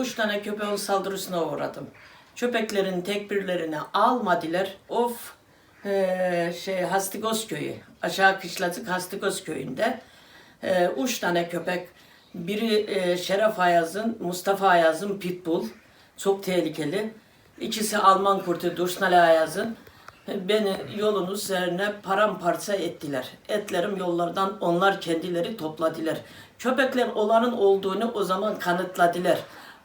üç tane köpeğin saldırısına uğradım. Köpeklerin tekbirlerini almadılar. Of eee, şey Hastigos köyü. Aşağı Kışlacık Hastigos köyünde. Eee üç tane köpek. Biri eee, Şeref Ayaz'ın, Mustafa Ayaz'ın Pitbull. Çok tehlikeli. İkisi Alman kurtu Duşnale Ayaz'ın. Beni yolun üzerine paramparça ettiler. Etlerim yollardan onlar kendileri topladılar. Köpekler onların olduğunu o zaman kanıtladılar.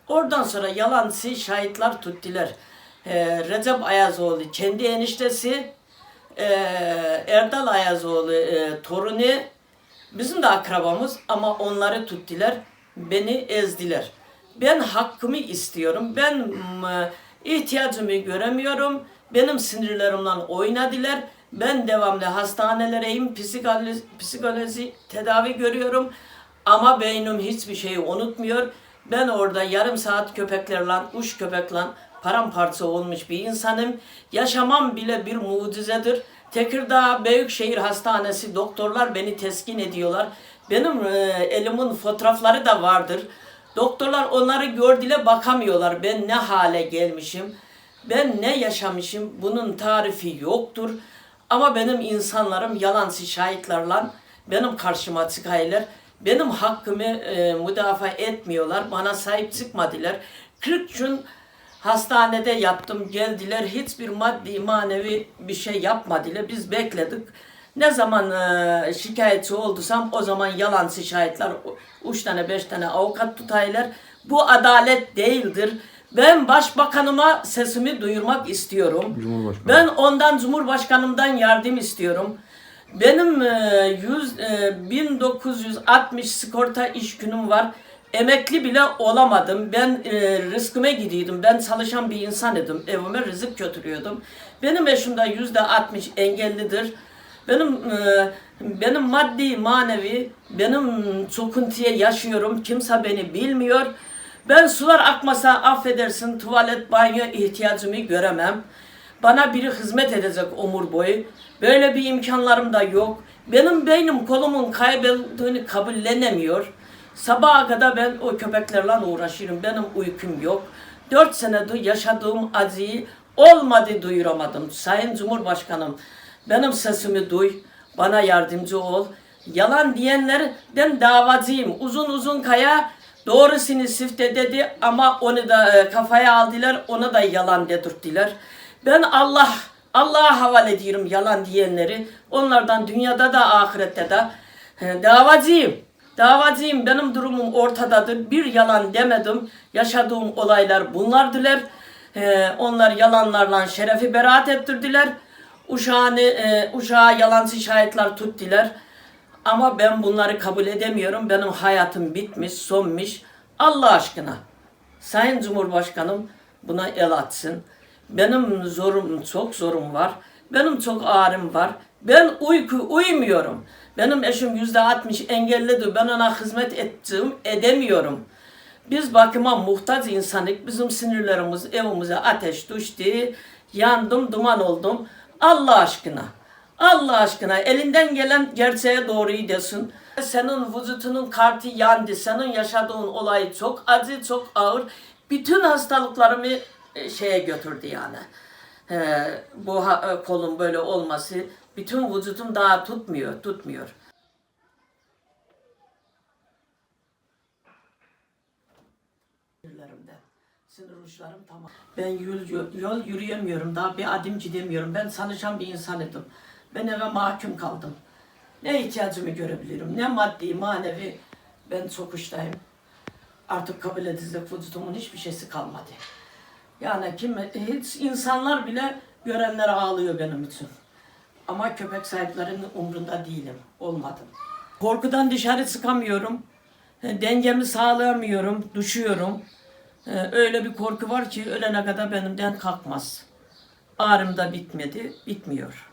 Oradan sonra yalansı şahitler tuttular. Ee, Recep Ayazoğlu kendi eniştesi, ee, Erdal Ayazoğlu e, torunu, bizim de akrabamız ama onları tuttular, beni ezdiler. Ben hakkımı istiyorum. Ben mm, ihtiyacımı göremiyorum. Benim sinirlerimle oynadılar. Ben devamlı hastanelereyim, psikoloji, psikoloji tedavi görüyorum. Ama beynim hiçbir şeyi unutmuyor. Ben orada yarım saat köpeklerle, uç köpekle paramparça olmuş bir insanım. Yaşamam bile bir mucizedir. Tekirdağ Büyükşehir Hastanesi doktorlar beni teskin ediyorlar. Benim e, elimin fotoğrafları da vardır. Doktorlar onları gördüğüyle bakamıyorlar. Ben ne hale gelmişim. Ben ne yaşamışım bunun tarifi yoktur. Ama benim insanlarım yalansız şahitlerle benim karşıma çıkaylar. Benim hakkımı e, müdafaa etmiyorlar. Bana sahip çıkmadılar. 40 gün hastanede yattım. Geldiler. Hiçbir maddi manevi bir şey yapmadılar. Biz bekledik. Ne zaman e, şikayetçi olduysam o zaman yalansız şahitler, üç tane beş tane avukat tutaylar. Bu adalet değildir. Ben başbakanıma sesimi duyurmak istiyorum. Ben ondan Cumhurbaşkanımdan yardım istiyorum. Benim e, 100, e, 1960 sigorta iş günüm var. Emekli bile olamadım. Ben e, rızkıma gidiyordum. Ben çalışan bir insan idim. Evime rızık götürüyordum. Benim eşim de yüzde 60 engellidir. Benim e, benim maddi manevi benim çokuntuya yaşıyorum. Kimse beni bilmiyor. Ben sular akmasa affedersin tuvalet banyo ihtiyacımı göremem. Bana biri hizmet edecek umur boyu. Böyle bir imkanlarım da yok. Benim beynim kolumun kaybolduğunu kabullenemiyor. Sabaha kadar ben o köpeklerle uğraşıyorum. Benim uykum yok. Dört senedir yaşadığım acıyı olmadı duyuramadım. Sayın Cumhurbaşkanım benim sesimi duy. Bana yardımcı ol. Yalan diyenlerden davacıyım. Uzun uzun kaya doğrusunu sifte dedi ama onu da e, kafaya aldılar. Onu da yalan dedirttiler. Ben Allah Allah'a havale ediyorum yalan diyenleri. Onlardan dünyada da ahirette de davacıyım. Davacıyım. Benim durumum ortadadır. Bir yalan demedim. Yaşadığım olaylar bunlardılar. E, onlar yalanlarla şerefi beraat ettirdiler. Uşağını, e, uşağa yalancı şahitler tuttular. Ama ben bunları kabul edemiyorum. Benim hayatım bitmiş, sonmuş. Allah aşkına. Sayın Cumhurbaşkanım buna el atsın. Benim zorum, çok zorum var. Benim çok ağrım var. Ben uyku uyumuyorum. Benim eşim yüzde altmış engellidir. Ben ona hizmet ettiğim edemiyorum. Biz bakıma muhtaç insanlık. Bizim sinirlerimiz evimize ateş düştü. Yandım, duman oldum. Allah aşkına. Allah aşkına elinden gelen gerçeğe doğruyu desin. Senin vücudunun kartı yandı. Senin yaşadığın olay çok acı, çok ağır. Bütün hastalıklarımı şeye götürdü yani. Bu e, kolun böyle olması bütün vücudum daha tutmuyor, tutmuyor. Ben yol, yol yürüyemiyorum. Daha bir adım gidemiyorum. Ben çalışan bir insanıydım. Ben eve mahkum kaldım. Ne ihtiyacımı görebilirim. Ne maddi, manevi. Ben çok uçtayım. Artık kabul edilecek vücudumun hiçbir şeysi kalmadı. Yani kim, hiç insanlar bile görenler ağlıyor benim için. Ama köpek sahiplerinin umrunda değilim. Olmadım. Korkudan dışarı çıkamıyorum. E, Dengemi sağlayamıyorum. Düşüyorum. E, Öyle bir korku var ki ölene kadar benimden kalkmaz. Ağrım da bitmedi. Bitmiyor.